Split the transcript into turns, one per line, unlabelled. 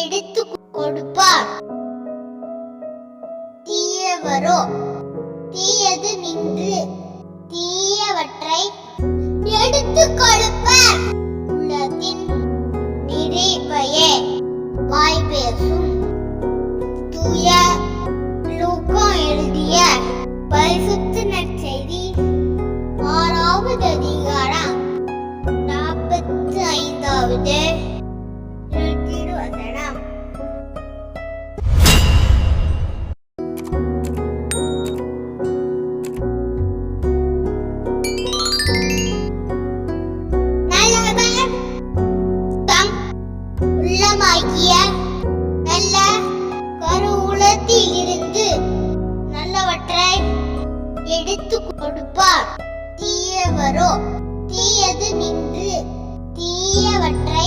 எடுத்து கொடுப்பார். தீயவரோ தீயது நின்று தீயவற்றை எடுத்து கொடுப்பார். உலகின் நிறைவையே வாய் பேசும் தூய லூக்கோ எழுதிய பரிசுத்த நற்செய்தி ஆறாவது அதிகாரம் நாற்பத்தி ஐந்தாவது எடுத்து கொடுப்பார். தீயவரோ தீயது நின்று தீயவற்றை